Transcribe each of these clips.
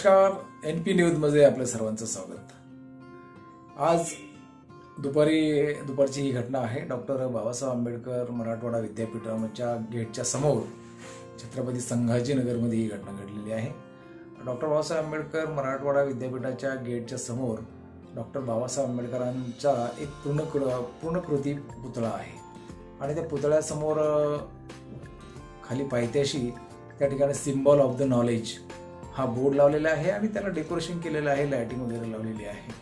नमस्कार. N P न्यूजमध्ये आपल्या सर्वांचं स्वागत. आज दुपारी दुपारची ही घटना आहे. डॉक्टर बाबासाहेब आंबेडकर मराठवाडा विद्यापीठाच्या गेटच्या समोर छत्रपती संभाजीनगरमध्ये ही घटना घडलेली आहे. डॉक्टर बाबासाहेब आंबेडकर मराठवाडा विद्यापीठाच्या गेटच्या समोर डॉक्टर बाबासाहेब आंबेडकरांचा एक पूर्ण पूर्णकृती पुतळा आहे. आणि त्या पुतळ्यासमोर खाली पायथ्याशी त्या ठिकाणी सिम्बॉल ऑफ द नॉलेज हा बोर्ड लावलेला आहे आणि त्याला डेकोरेशन केलेलं आहे लायटिंग वगैरे लावलेली आहे.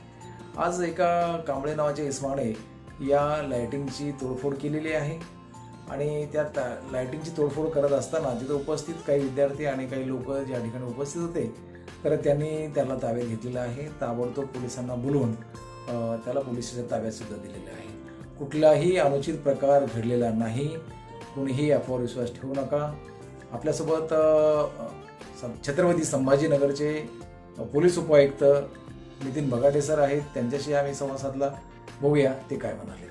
आज एका कांबळे नावाच्या इस्माने या लायटिंगची तोडफोड केलेली आहे आणि त्या ता- लायटिंगची तोडफोड करत असताना तिथं उपस्थित काही विद्यार्थी आणि काही लोक ज्या ठिकाणी उपस्थित होते तर त्यांनी त्याला ताब्यात घेतलेलं आहे. ताबडतोब पोलिसांना बोलवून त्याला पोलिसाच्या ताब्यातसुद्धा दिलेलं आहे. कुठलाही अनुचित प्रकार घडलेला नाही. कुणीही यावर विश्वास ठेवू नका. आपल्यासोबत छत्रपती संभाजीनगरचे पोलीस उपायुक्त नितीन बगाटे सर आहेत. त्यांच्याशी आम्ही संवाद साधला. बघूया ते काय म्हणाले.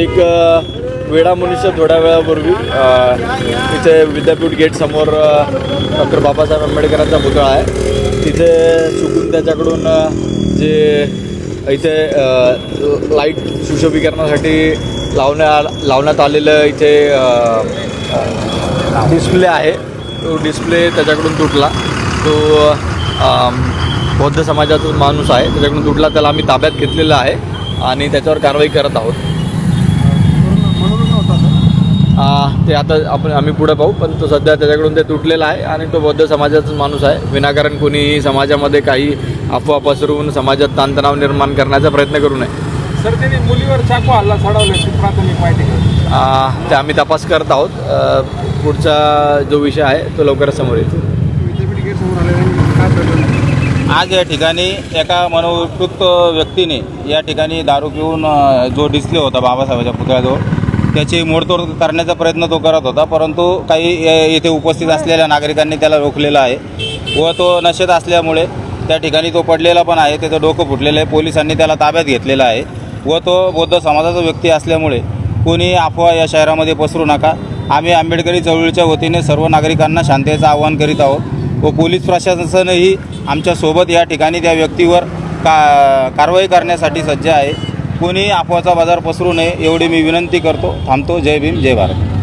एक वेडा मनुष्य थोड्या वेळापूर्वी इथे विद्यापीठ गेट समोर डॉक्टर बाबासाहेब आंबेडकरांचा पुतळा आहे. तिथे चुकून त्याच्याकडून जे इथे लाइट सुशोभीकरणासाठी लावण्या लावण्यात आलेलं इथे डिस्प्ले आहे. तो डिस्प्ले त्याच्याकडून तुटला. तो बौद्ध समाजाचा माणूस आहे. त्याच्याकडून तुटला त्याला आम्ही ताब्यात घेतलेला आहे आणि त्याच्यावर कारवाई करत आहोत. ते आता आपण आम्ही पुढे पाहू पण तो सध्या त्याच्याकडून ते तुटलेला आहे आणि तो बौद्ध समाजाचाच माणूस आहे. विनाकारण कोणीही समाजामध्ये काही अफवा पसरवून समाजात ताणतणाव निर्माण करण्याचा प्रयत्न करू नये. सर त्यांनी मुलीवर चाकू हल्ला चढवल्याची प्राथमिक माहिती ते आम्ही तपास करत आहोत. पुढचा जो विषय आहे तो लवकरच समोर प्रकरण आज या ठिकाणी एका मनोविकृत व्यक्तीने या ठिकाणी दारू पिऊन जो डिस्प्ले होता बाबासाहेबाच्या पुतळ्याजवळ त्याची मोडतोड करण्याचा प्रयत्न तो करत होता परंतु काही ये- येथे उपस्थित असलेल्या नागरिकांनी त्याला रोखलेला आहे व तो नशेत असल्यामुळे त्या ठिकाणी तो पडलेला पण आहे त्याचं डोकं फुटलेलं आहे पोलिसांनी त्याला ताब्यात घेतलेला आहे व तो बौद्ध समाजाचा व्यक्ती असल्यामुळे कोणी अफवा या शहरामध्ये पसरू नका. आम्ही आंबेडकरी चळवळीच्या वतीने सर्व नागरिकांना शांततेचं आवाहन करीत आहोत व पोलीस प्रशासनही आमच्यासोबत या ठिकाणी त्या व्यक्तीवर का कारवाई करण्यासाठी सज्ज आहे. कोणी अफवाचा बाजार पसरू नये एवढी मी विनंती करतो. थांबतो. जय भीम जय भारत.